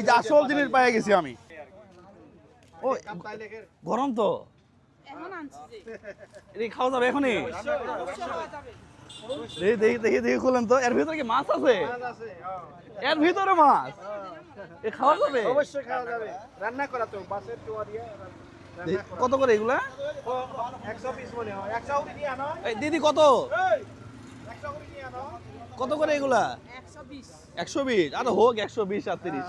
এই যে আসল জিনিস পেয়ে গেছি আমি। ও গরম তো। খাওয়া যাবে এখনই? দেখি দেখি দেখি দেখি খুলেন তো। এর ভিতরে কি মাছ আছে? এর ভিতরে মাছ? এ খাওয়া যাবে? অবশ্যই খাওয়া যাবে। রান্না করা তো বাসের টোয়া দিয়ে কত করে এগুলা? হয়। দিদি কত? কত করে এগুলা? একশো বিশ একশো বিশ আরে হোক একশো বিশ আর তিরিশ।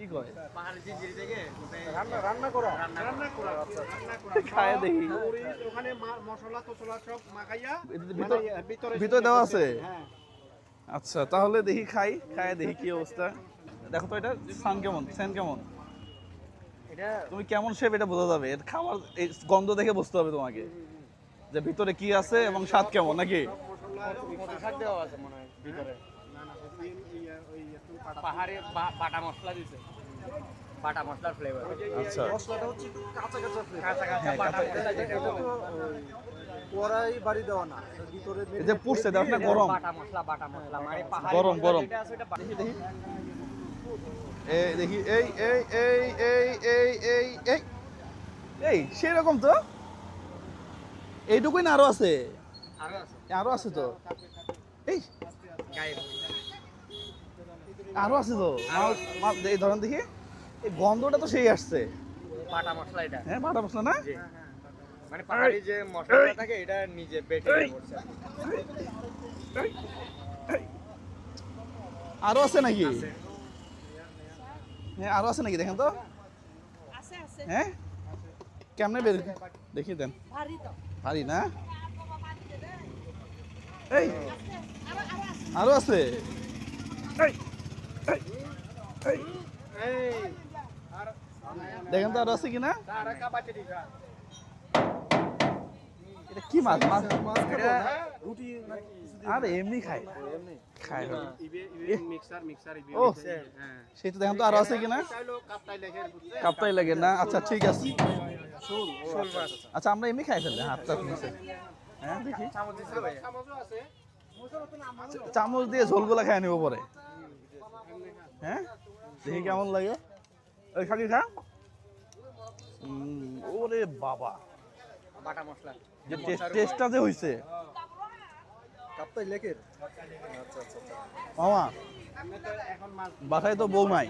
কি কয় রান্না রান্না করা রান্না করা আচ্ছা রান্না করা খায় দেখি ওখানে মশলা টসলা সব মাখাইয়া মানে ভিতর- ভিতরে দেওয়া আছে? হ্যাঁ আচ্ছা তাহলে দেখি খাই খায় দেখি কি অবস্থা দেখো তো এটা সান কেমন সেন কেমন এটা তুমি কেমন শেপ এটা বোঝা যাবে এর খাবার এই গন্ধ দেখে বুঝতে হবে তোমাকে যে ভিতরে কি আছে এবং স্বাদ কেমন নাকি মশলা দেওয়া আছে মনে হয় ভিতরে পাহাড়ে বাটা মশলা দিছে। বাটা মশলার ফ্লেভার আচ্ছা। মশলাটা হচ্ছে একটু কাঁচা কাঁচা। কাঁচা কাঁচা হ্যাঁ, বাটা মশলা যেটা তো ওই কড়াই বাড়ি দেওয়া না ভিতরে এই যে পুড়ছে দেখো না গরম। বাটা মশলা বাটা মশলা মানে পাহাড়ি গরম, গরম। আছে ওটা বাটা- এই দেখি এই এই এই এই এই এই এই। এই সেরকম তো? এইটুকুই না আরও আছে? আরও আছে। আরও আছে তো? এই আরও আছে তো? এই ধরেন দেখি এই গন্ধটা তো সেই আসছে। বাটা মশলা এটা। হ্যাঁ বাটা মশলা না? মানে পাহাড়ি যে মশলাটা থাকে এটা নিজে বেটে করছে আরও আছে নাকি? হ্যাঁ আরও আছে নাকি? দেখেন তো। আছে আছে। হ্যাঁ? কেমনে বের দেখি দেন। ভারী না? এই আরও আছে? দেখেন তো আরও আছে কিনা? এটা কি মাছ? মাছ মাছ আর এমনি খায়। এমনি। খায় মিক্সার মিক্সার সেই তো দেখেন তো আরও আছে কিনা? কাপটাই লাগে না? আচ্ছা ঠিক আছে। আচ্ছা আমরা এমনি খাই ফেললে হাত হ্যাঁ দেখি। চামচ আছে চামচ দিয়ে ঝোলগুলা খাই নিব পরে। হ্যাঁ? দেখি কেমন লাগে। ওই খালি খা। ওরে বাবা। বাটা মশলা। যে টেস্টটা যে হইছে। মাছ বাসায় তো বৌমাই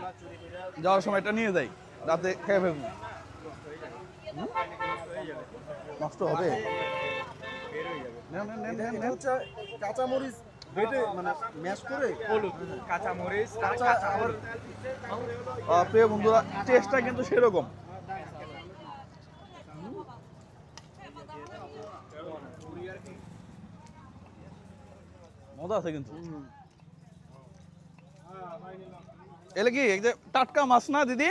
যাওয়ার সময় এটা নিয়ে যাই। রাতে খেয়ে ফেলব। নষ্ট হবে। কাঁচামরিচ মানে হ্যাঁ। বন্ধুরা টেস্টটা কিন্তু সেরকম। মজা আছে কিন্তু। এলে কি টাটকা মাছ না দিদি?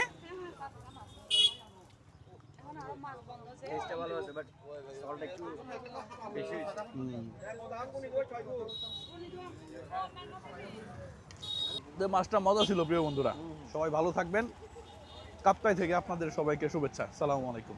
আছে বাট একটু বেশি হয়েছে। মাছটা মজা ছিল, প্রিয় বন্ধুরা। সবাই ভালো থাকবেন। কাপ্তাই থেকে আপনাদের সবাইকে শুভেচ্ছা। সালামু আলাইকুম।